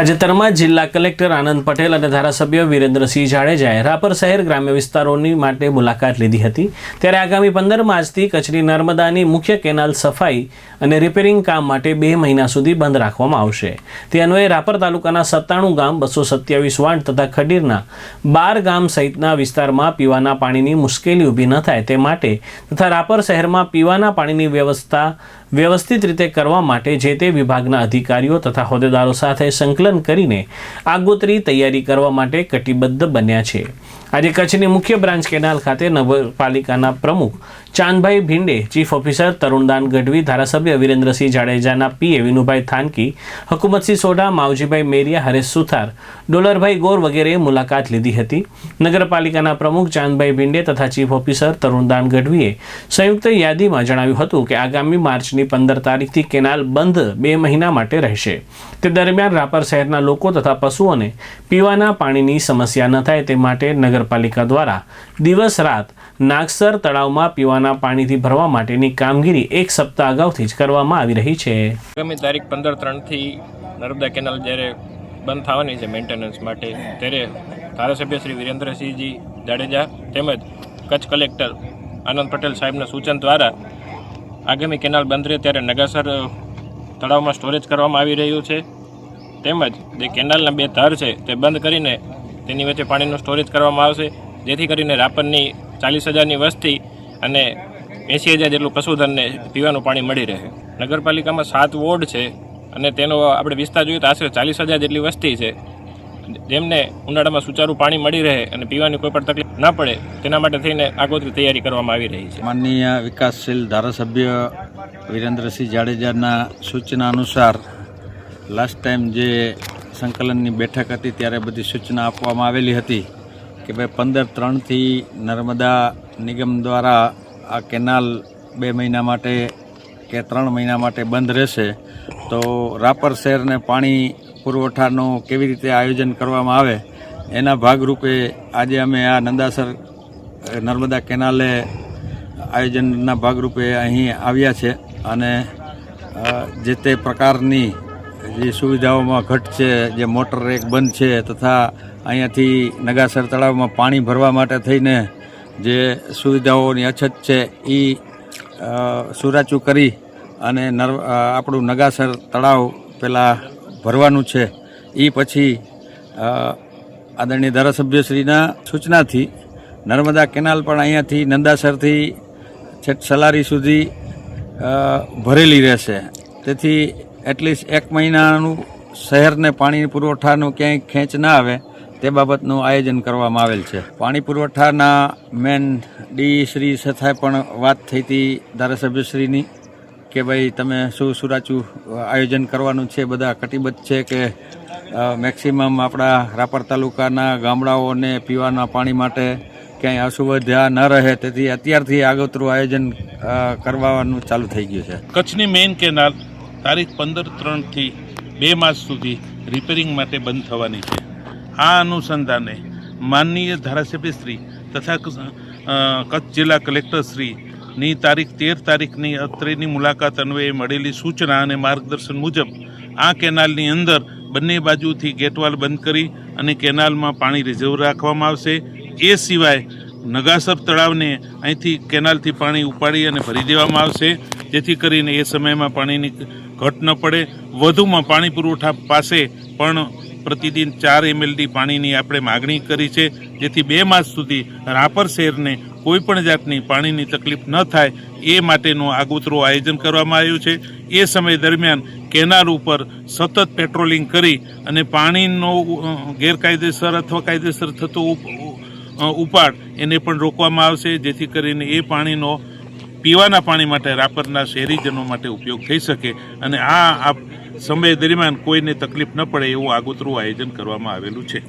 તાજેતરમાં જિલ્લા કલેક્ટર આનંદ પટેલ અને ધારાસભ્ય વિરેન્દ્રસિંહ જાડેજાએ રાપર શહેર ગ્રામ્ય વિસ્તારોની માટે મુલાકાત લીધી હતી. ત્યારે આગામી પંદર માર્ચથી કચ્છની નર્મદાની મુખ્ય કેનાલ સફાઈ અને રિપેરિંગ કામ માટે બે મહિના સુધી બંધ રાખવામાં આવશે. તે અન્વયે રાપર તાલુકાના સત્તાણું ગામ, બસો સત્યાવીસ વાંડ તથા ખડીરના બાર ગામ સહિતના વિસ્તારમાં પીવાના પાણીની મુશ્કેલી ઊભી ન થાય તે માટે તથા રાપર શહેરમાં પીવાના પાણીની વ્યવસ્થા વ્યવસ્થિત રીતે કરવા માટે જે તે વિભાગના અધિકારીઓ તથા હોદ્દેદારો સાથે સંકલન કરીને આગોતરી તૈયારી કરવા માટે કટિબદ્ધ બન્યા છે. આજે કચ્છની મુખ્ય બ્રાન્ચ કેનાલ ખાતે નગરપાલિકાના પ્રમુખ ચાંદભાઈ ભીંડે ચીફ ઓફિસર તરુણદાન ગઢવી, ધારાસભ્ય વિરેન્દ્રસિંહ જાડેજાના પીએ વિનુભાઈ થાનકી, હકુમતસિંહ સોઢા, માવજીભાઈ મેરિયા, હરેશ સુથાર, ડોલરભાઈ ગોર વગેરેએ મુલાકાત લીધી હતી. નગરપાલિકાના પ્રમુખ ચાંદભાઈ ભીંડે તથા ચીફ ઓફિસર તરુણદાન ગઢવીએ સંયુક્ત યાદીમાં જણાવ્યું હતું કે આગામી માર્ચની પંદર તારીખથી કેનાલ બંધ બે મહિના માટે રહેશે. તે દરમિયાન રાપર શહેરના લોકો તથા પશુઓને પીવાના પાણીની સમસ્યા ન થાય તે માટે નગરપાલિકા દ્વારા દિવસ રાત નાગસર તળાવમાં પીવાના પાણીથી ભરવા માટેની કામગીરી એક સપ્તાહ અગાઉથી જ કરવામાં આવી રહી છે. આગામી તારીખ પંદર ત્રણથી નર્મદા કેનાલ જ્યારે બંધ થવાની છે મેન્ટેનન્સ માટે, ત્યારે ધારાસભ્ય શ્રી વિરેન્દ્રસિંહજી જાડેજા તેમજ કચ્છ કલેક્ટર આનંદ પટેલ સાહેબના સૂચન દ્વારા આગામી કેનાલ બંધ રહે ત્યારે નગાસર તળાવમાં સ્ટોરેજ કરવામાં આવી રહ્યું છે. તેમજ જે કેનાલના બે ધાર છે તે બંધ કરીને તેની વચ્ચે પાણીનું સ્ટોરેજ કરવામાં આવશે. જેથી કરીને રાપરની ચાલીસ હજારની વસ્તી અને એંસી હજાર જેટલું પશુધનને પીવાનું પાણી મળી રહે. નગરપાલિકામાં સાત વોર્ડ છે અને તેનો આપણે વિસ્તાર જોઈએ તો આશરે ચાલીસ હજાર જેટલી વસ્તી છે. જેમને ઉનાળામાં સુચારું પાણી મળી રહે અને પીવાની કોઈ પણ તકલીફ ના પડે, તેના માટે થઈને આગોતરી તૈયારી કરવામાં આવી રહી છે. માનનીય વિકાસશીલ ધારાસભ્ય વિરેન્દ્રસિંહ જાડેજાના સૂચના અનુસાર લાસ્ટ ટાઈમ જે સંકલનની બેઠક હતી, ત્યારે બધી સૂચના આપવામાં આવેલી હતી. કે ભાઈ પંદર ત્રણથી નર્મદા નિગમ દ્વારા આ કેનાલ બે મહિના માટે કે ત્રણ મહિના માટે બંધ રહેશે. તો રાપર શહેરને પાણી પુરવઠાનું કેવી રીતે આયોજન કરવામાં આવે એના ભાગરૂપે આજે અમે આ નંદાસર નર્મદા કેનાલે આયોજનના ભાગરૂપે અહીં આવ્યા છે અને જે તે પ્રકારની જે સુવિધાઓમાં ઘટ છે, જે મોટર એક બંધ છે, તથા અહીંયાથી નગાસર તળાવમાં પાણી ભરવા માટે થઈને જે સુવિધાઓની અછત છે એ સુરાચું કરી અને નર આપણું નગાસર તળાવ પેલા ભરવાનું છે. એ પછી આદરણીય ધારાસભ્યશ્રીના સૂચનાથી નર્મદા કેનાલ પણ અહીંયાથી નંદાસરથી છેટ સલારી સુધી ભરેલી રહેશે. તેથી એટલીસ્ટ એક મહિનાનું શહેરને પાણી પુરવઠાનું ક્યાંય ખેંચ ના આવે, તે બાબતનું આયોજન કરવામાં આવેલ છે. પાણી પુરવઠાના મેન ડી શ્રી સાથે પણ વાત થઈ હતી ધારાસભ્યશ્રીની કે ભાઈ તમે શું સુરાચું આયોજન કરવાનું છે, બધા કટિબદ્ધ છે કે મેક્સિમમ આપણા રાપર તાલુકાના ગામડાઓને પીવાના પાણી માટે ક્યાંય અસુવિધા ન રહે, તેથી અત્યારથી આગોતરું આયોજન કરવાનું ચાલુ થઈ ગયું છે. કચ્છની મેઇન કેનાલ તારીખ પંદર ત્રણથી બે માસ સુધી રિપેરિંગ માટે બંધ થવાની છે. આ અનુસંધાને માનનીય ધારાસભ્ય શ્રી તથા કચ્છ જિલ્લા કચ્છ જિલ્લા ની તારીખ તેર તારીખની અત્રેની મુલાકાત અન્વયે મળેલી સૂચના અને માર્ગદર્શન મુજબ આ કેનાલની અંદર બંને બાજુથી ગેટવાલ બંધ કરી અને કેનાલમાં પાણી રિઝર્વ રાખવામાં આવશે. એ સિવાય નગાસર તળાવને અહીંથી કેનાલથી પાણી ઉપાડી અને ભરી દેવામાં આવશે. જેથી કરીને એ સમયમાં પાણીની ઘટ ન પડે. વધુમાં પાણી પુરવઠા પાસે પણ પ્રતિદિન ચાર એમએલડી પાણીની આપણે માગણી કરી છે, જેથી બે માસ સુધી રાપર શહેરને કોઈ પણ જાતની પાણીની તકલીફ ન થાય, એ માટેનું આગોતરું આયોજન કરવામાં આવ્યું છે. એ સમય દરમિયાન કેનાલ ઉપર સતત પેટ્રોલિંગ કરી અને પાણીનો ગેરકાયદેસર અથવા કાયદેસર થતો ઉપ- ઉપાડ એને પણ રોકવામાં આવશે, જેથી કરીને એ પાણીનો પીવાના પાણી માટે, રાપરના શહેરીજનો માટે ઉપયોગ થઈ શકે અને આ સમય દરમિયાન કોઈને તકલીફ ન પડે એવું આગોતરું આયોજન કરવામાં આવેલું છે.